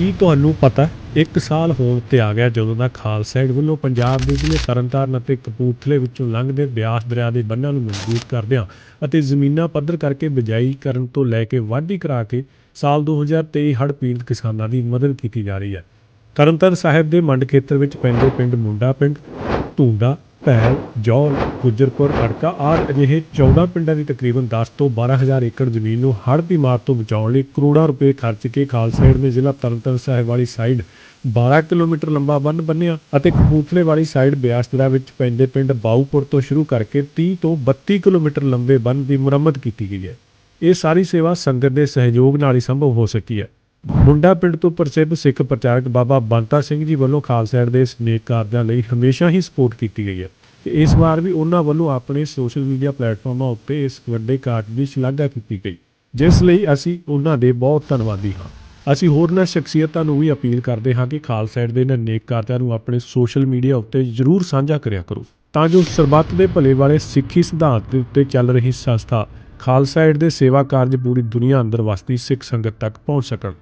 ਕੀ ਤੁਹਾਨੂੰ ਪਤਾ, ਇੱਕ ਸਾਲ ਹੋਣ ਤੇ ਆ ਗਿਆ ਜਦੋਂ ਦਾ ਖਾਲਸਾ ਏਡ ਵੱਲੋਂ ਪੰਜਾਬ ਦੇ ਜ਼ਿਲ੍ਹੇ ਤਰਨਤਾਰਨ ਅਤੇ ਕਪੂਰਥਲੇ ਵਿੱਚੋਂ ਲੰਘਦੇ ਬਿਆਸ ਦਰਿਆ ਦੇ ਬੰਨਾਂ ਨੂੰ ਮਜ਼ਬੂਤ ਕਰਦਿਆਂ ਅਤੇ ਜ਼ਮੀਨਾਂ ਪੱਧਰ ਕਰਕੇ ਬਿਜਾਈ ਕਰਨ ਤੋਂ ਲੈ ਕੇ ਵਾਢੀ ਕਰਾ ਕੇ ਸਾਲ 2023 ਹੜ੍ਹ ਪੀੜਤ ਕਿਸਾਨਾਂ ਦੀ ਮਦਦ ਕੀਤੀ ਜਾ ਰਹੀ ਹੈ। ਤਰਨਤਾਰਨ ਸਾਹਿਬ ਦੇ ਮੰਡ ਖੇਤਰ ਵਿੱਚ ਪੈਂਦੇ ਪਿੰਡ ਮੁੰਡਾ ਪਿੰਡ ਧੂੰਦਾ ਭੈਲ ਜੌਲ ਗੁੱਜਰਪੁਰ, ਅੜਕਾ ਆਦਿ ਅਜਿਹੇ 14 ਪਿੰਡਾਂ ਦੀ ਤਕਰੀਬਨ 10 ਤੋਂ 12000 ਏਕੜ ਜ਼ਮੀਨ ਨੂੰ ਹੜ੍ਹ ਦੀ ਮਾਰ ਤੋਂ ਬਚਾਉਣ ਲਈ ਕਰੋੜਾਂ ਰੁਪਏ ਖਰਚ ਕੇ ਖਾਲਸਾ ਏਡ ਨੇ ਜ਼ਿਲ੍ਹਾ ਤਰਨਤਾਰਨ ਸਾਹਿਬ ਵਾਲੀ ਸਾਈਡ 12 ਕਿਲੋਮੀਟਰ ਲੰਬਾ ਬੰਨ ਬੰਨਿਆ ਅਤੇ ਕਪੂਰਥਲੇ ਵਾਲੀ ਸਾਈਡ ਬਿਆਸ ਦਰਿਆ ਵਿੱਚ ਪੈਂਦੇ ਪਿੰਡ ਬਾਊਪੁਰ ਤੋਂ ਸ਼ੁਰੂ ਕਰਕੇ 30 ਤੋਂ 32 ਕਿਲੋਮੀਟਰ ਲੰਬੇ ਬੰਨ ਦੀ ਮੁਰੰਮਤ ਕੀਤੀ ਗਈ ਹੈ। ਇਹ ਸਾਰੀ ਸੇਵਾ ਸੰਗਤ ਦੇ ਸਹਿਯੋਗ ਨਾਲ ਹੀ ਸੰਭਵ ਹੋ ਸਕੀ ਹੈ। ਮੁੰਡਾ ਪਿੰਡ ਤੋਂ ਪ੍ਰਸਿੱਧ ਸਿੱਖ ਪ੍ਰਚਾਰਕ ਬਾਬਾ ਬੰਤਾ ਸਿੰਘ ਜੀ ਵੱਲੋਂ ਖਾਲਸਾ ਏਡ ਦੇ ਇਸ ਨੇਕ ਕਾਰਜਾਂ ਲਈ ਹਮੇਸ਼ਾ ਹੀ ਸਪੋਰਟ ਕੀਤੀ ਗਈ ਹੈ। ਇਸ ਵਾਰ ਵੀ ਉਹਨਾਂ ਵੱਲੋਂ ਆਪਣੇ ਸੋਸ਼ਲ ਮੀਡੀਆ ਪਲੇਟਫਾਰਮਾਂ ਉੱਤੇ ਇਸ ਵੱਡੇ ਕਾਰਜ ਦੀ ਸ਼ਲਾਘਾ ਕੀਤੀ ਗਈ। ਜਿਸ ਲਈ ਅਸੀਂ ਉਹਨਾਂ ਦੇ ਬਹੁਤ ਧੰਨਵਾਦੀ ਹਾਂ। ਅਸੀਂ ਹੋਰਨਾਂ ਸ਼ਖਸੀਅਤਾਂ ਨੂੰ ਵੀ ਅਪੀਲ ਕਰਦੇ ਹਾਂ ਕਿ ਖਾਲਸਾ ਏਡ ਦੇ ਇਹਨਾਂ ਨੇਕ ਕਾਰਜਾਂ ਨੂੰ ਆਪਣੇ ਸੋਸ਼ਲ ਮੀਡੀਆ ਉੱਤੇ ਜ਼ਰੂਰ ਸਾਂਝਾ ਕਰਿਆ ਕਰੋ। ਤਾਂ ਜੋ ਸਰਬੱਤ ਦੇ ਭਲੇ ਵਾਲੇ ਸਿੱਖੀ ਸਿਧਾਂਤ ਦੇ ਉੱਤੇ ਚੱਲ ਰਹੀ ਸੰਸਥਾ ਖਾਲਸਾ ਏਡ ਦੇ ਸੇਵਾ ਕਾਰਜ ਪੂਰੀ ਦੁਨੀਆ ਅੰਦਰ ਵਸਦੀ ਸਿੱਖ ਸੰਗਤ ਤੱਕ ਪਹੁੰਚ ਸਕਣ।